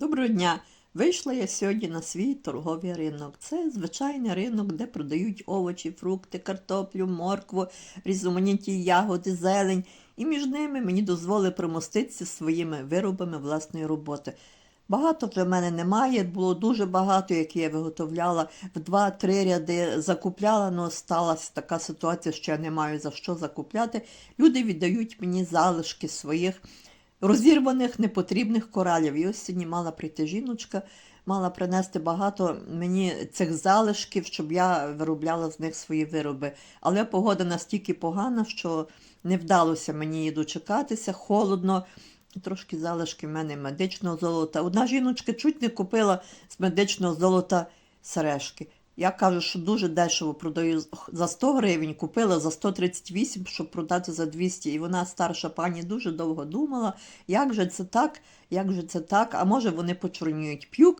Доброго дня! Вийшла я сьогодні на свій торговий ринок. Це звичайний ринок, де продають овочі, фрукти, картоплю, моркву, різноманітні ягоди, зелень. І між ними мені дозволили примоститися своїми виробами власної роботи. Багато вже в мене немає, було дуже багато, які я виготовляла в два-три ряди, закупляла, але сталася така ситуація, що я не маю за що закупляти. Люди віддають мені залишки своїх розірваних непотрібних коралів. І ось сьогодні мала прийти жіночка, мала принести багато мені цих залишків, щоб я виробляла з них свої вироби. Але погода настільки погана, що не вдалося мені її дочекатися, холодно. Трошки залишки в мене медичного золота. Одна жіночка чуть не купила з медичного золота сережки. Я кажу, що дуже дешево продаю за 100 гривень, купила за 138, щоб продати за 200. І вона, старша пані, дуже довго думала, як же це так, як же це так, а може вони почорнюють. П'ю